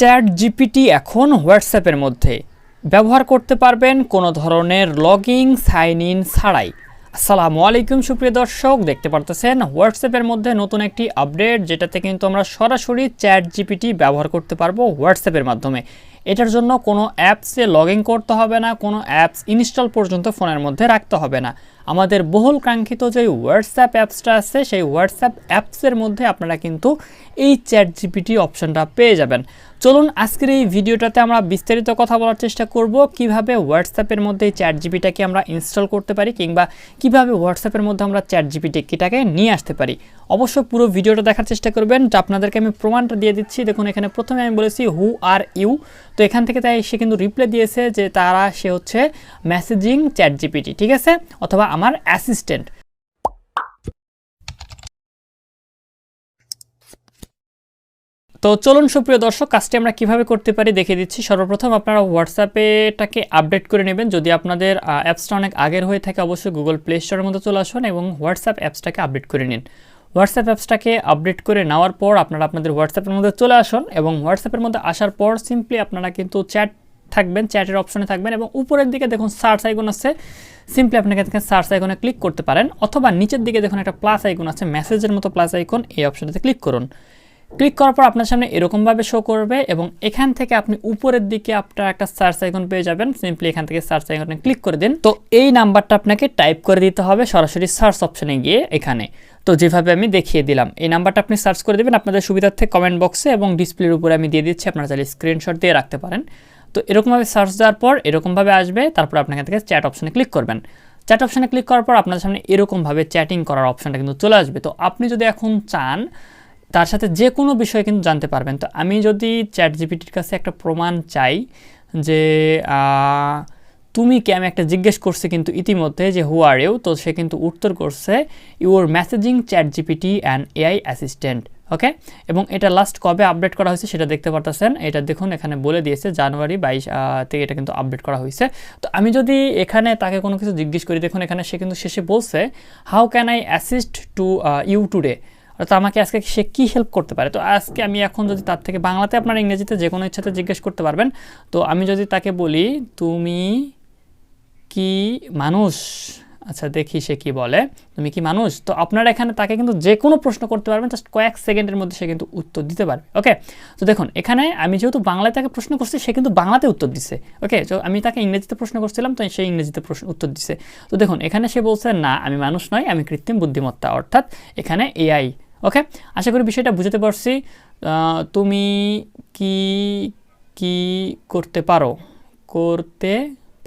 Chat GPT এখন হোয়াটসঅ্যাপের মধ্যে। ব্যবহার করতে পারবেন কোনো ধরনের লগিং সাইন ইন ছাড়াই। আসসালামু আলাইকুম, সুপ্রিয় দর্শক, দেখতে পারতেছেন হোয়াটসঅ্যাপের মধ্যে নতুন একটি আপডেট, যেটাতে কিন্তু আমরা সরাসরি চ্যাট জিপিটি ব্যবহার করতে পারব হোয়াটসঅ্যাপের মাধ্যমে। এটার জন্য কোনো অ্যাপসে লগ ইন করতে হবে না, কোনো অ্যাপস ইনস্টল পর্যন্ত ফোনের মধ্যে রাখতে হবে না। আমাদের বহুল কাঙ্ক্ষিত যে হোয়াটসঅ্যাপ অ্যাপসটা আছে, সেই হোয়াটসঅ্যাপ অ্যাপসের মধ্যে আপনারা কিন্তু এই চ্যাট জিপিটি অপশানটা পেয়ে যাবেন। চলুন আজকের এই ভিডিওটাতে আমরা বিস্তারিত কথা বলার চেষ্টা করব, কীভাবে হোয়াটসঅ্যাপের মধ্যে এই চ্যাট জিপিটাকে আমরা ইনস্টল করতে পারি কিংবা কীভাবে হোয়াটসঅ্যাপের মধ্যে আমরা চ্যাট জিপিটিটাকে নিয়ে আসতে পারি। অবশ্যই পুরো ভিডিওটা দেখার চেষ্টা করবেন আপনাদেরকে আমি প্রমাণটা দিয়ে দিচ্ছি। দেখুন, এখানে প্রথমে আমি বলেছি হু আর ইউ তো এখান থেকে তাই সে কিন্তু রিপ্লাই দিয়েছে যে তারা, সে হচ্ছে মেসেজিং চ্যাট জিপিটি ঠিক আছে? অথবা আমার অ্যাসিস্ট্যান্ট তো চলুন, সুপ্রিয় দর্শক, কাজটি আমরা কীভাবে করতে পারি দেখে দিচ্ছি। সর্বপ্রথম আপনারা হোয়াটসঅ্যাপেটাকে আপডেট করে নেবেন। যদি আপনাদের অ্যাপসটা অনেক আগের হয়ে থাকে, অবশ্যই গুগল প্লে স্টোরের মধ্যে চলে আসুন এবং হোয়াটসঅ্যাপ অ্যাপসটাকে আপডেট করে নিন। হোয়াটসঅ্যাপ অ্যাপসটাকে আপডেট করে নেওয়ার পর আপনারা আপনাদের হোয়াটসঅ্যাপের মধ্যে চলে আসুন এবং হোয়াটসঅ্যাপের মধ্যে আসার পর সিম্পলি আপনারা কিন্তু চ্যাট থাকবেন চ্যাটের অপশনে থাকবেন এবং উপরের দিকে দেখুন সার্চ আইকন আছে। সিম্পলি আপনাকে এখানে সার্চ আইকনে ক্লিক করতে পারেন অথবা নিচের দিকে দেখুন একটা প্লাস আইকন আছে মেসেজের মতো প্লাস আইকন এই অপশনটাতে ক্লিক করুন। ক্লিক করার পর আপনার সামনে এরকমভাবে শো করবে এবং এখান থেকে আপনি উপরের দিকে আপনার একটা সার্চ আইকন পেয়ে যাবেন। সিম্পলি এখান থেকে সার্চ আইকনে ক্লিক করে দিন। তো এই নাম্বারটা আপনাকে টাইপ করে দিতে হবে সরাসরি সার্চ অপশনে গিয়ে এখানে। তো যেভাবে আমি দেখিয়ে দিলাম, এই নাম্বারটা আপনি সার্চ করে দেবেন আপনাদের সুবিধার্থে কমেন্ট বক্সে এবং ডিসপ্লের উপরে আমি দিয়ে দিচ্ছি, আপনারা চাইলে স্ক্রিনশট দিয়ে রাখতে পারেন। তো এরকমভাবে সার্চ দেওয়ার পর এরকমভাবে আসবে, তারপর এখান থেকে চ্যাট অপশনে ক্লিক করবেন। চ্যাট অপশনে ক্লিক করার পর আপনার সামনে এরকমভাবে চ্যাটিং করার অপশনটা কিন্তু চলে আসবে। তো আপনি যদি এখন চান তার সাথে যে কোনো বিষয়ে কিন্তু জানতে পারবেন। তো আমি যদি চ্যাট জিপিটির কাছে একটা প্রমাণ চাই যে তুমি কি আমি একটা জিজ্ঞেস করছি কিন্তু ইতিমধ্যে যে হু আর ইউ তো সে কিন্তু উত্তর করছে your messaging ChatGPT and AI assistant okay এবং এটা লাস্ট কবে আপডেট করা হয়েছে সেটা দেখতে পারতেছেন। এটা দেখুন, এখানে বলে দিয়েছে জানুয়ারি বাইশ থেকে এটা কিন্তু আপডেট করা হয়েছে। তো আমি যদি এখানে তাকে কোনো কিছু জিজ্ঞেস করি, দেখুন, এখানে সে কিন্তু শেষে বলছে how can I assist to you today তো আমাকে আজকে সে কী হেল্প করতে পারে? তো আজকে আমি এখন যদি তার থেকে বাংলাতে আপনার ইংরেজিতে যে কোনো ইচ্ছাতে জিজ্ঞেস করতে পারবেন, তো আমি যদি তাকে বলি, তুমি কি মানুষ? আচ্ছা দেখি সে কি বলে, তুমি কি মানুষ? তো আপনারা এখানে তাকে কিন্তু যে কোনো প্রশ্ন করতে পারবেন জাস্ট কয়েক সেকেন্ডের মধ্যে সে কিন্তু উত্তর দিতে পারবে ওকে তো দেখুন, এখানে আমি যেহেতু বাংলায় তাকে প্রশ্ন করছি, সে কিন্তু বাংলাতে উত্তর দিচ্ছে ওকে তো আমি তাকে ইংরেজিতে প্রশ্ন করছিলাম, তো সে ইংরেজিতে প্রশ্ন উত্তর দিচ্ছে তো দেখুন, এখানে সে বলছে, না, আমি মানুষ নয়, আমি কৃত্রিম বুদ্ধিমত্তা। অর্থাৎ এখানে এআই ওকে আশা করি বিষয়টা বুঝতে পারছি। তুমি কি কি করতে পারো? করতে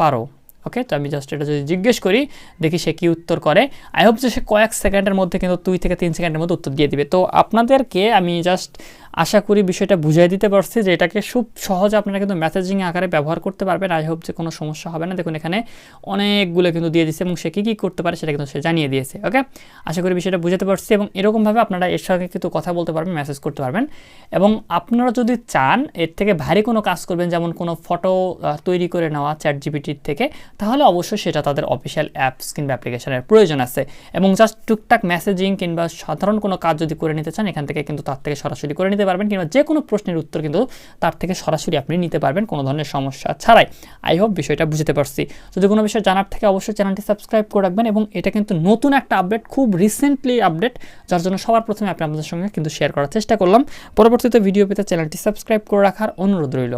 পারো। ওকে তো আমি জাস্ট এটা যদি জিজ্ঞেস করি, দেখি সে কি উত্তর করে। আই হোপ যে সে কয়েক সেকেন্ডের মধ্যে কিন্তু দুই থেকে তিন সেকেন্ডের মধ্যে উত্তর দিয়ে দিবে। তো আপনাদেরকে আমি জাস্ট আশা করি বিষয়টা বুঝিয়ে দিতে পারছি যে এটাকে খুব সহজে আপনারা কিন্তু মেসেজিং আকারে ব্যবহার করতে পারবেন। আই হোপ যে কোনো সমস্যা হবে না। দেখুন, এখানে অনেকগুলো কিন্তু দিয়ে দিচ্ছে এবং সে কী কী করতে পারে সেটা কিন্তু সে জানিয়ে দিয়েছে, ওকে? আশা করি বিষয়টা বুঝাতে পারছি এবং এরকমভাবে আপনারা এর সঙ্গে কিন্তু কথা বলতে পারবেন মেসেজ করতে পারবেন। এবং আপনারা যদি চান, এর থেকে ভারী কোনো কাজ করবেন, যেমন কোনো ফটো তৈরি করে নেওয়া চ্যাট জিপিটির থেকে, তাহলে অবশ্যই সেটা তাদের অফিসিয়াল অ্যাপস কিংবা অ্যাপ্লিকেশনের প্রয়োজন আছে। এবং জাস্ট টুকটাক মেসেজিং কিংবা সাধারণ কোনো কাজ যদি করে নিতে চান, এখান থেকে কিন্তু তার থেকে সরাসরি করে নিতে পারবেন কিংবা যে কোনো প্রশ্নের উত্তর কিন্তু তার থেকে সরাসরি আপনি নিতে পারবেন কোনো ধরনের সমস্যা ছাড়াই। আই হোপ বিষয়টা বুঝতে পারছি। যদি কোনো বিষয় জানার থেকে অবশ্যই চ্যানেলটি সাবস্ক্রাইব করে রাখবেন এবং এটা কিন্তু নতুন একটা আপডেট খুব রিসেন্টলি আপডেট যার জন্য সবার প্রথমে আপনি আপনাদের সঙ্গে কিন্তু শেয়ার করার চেষ্টা করলাম। পরবর্তীতে ভিডিও পেতে চ্যানেলটি সাবস্ক্রাইব করে রাখার অনুরোধ রইল।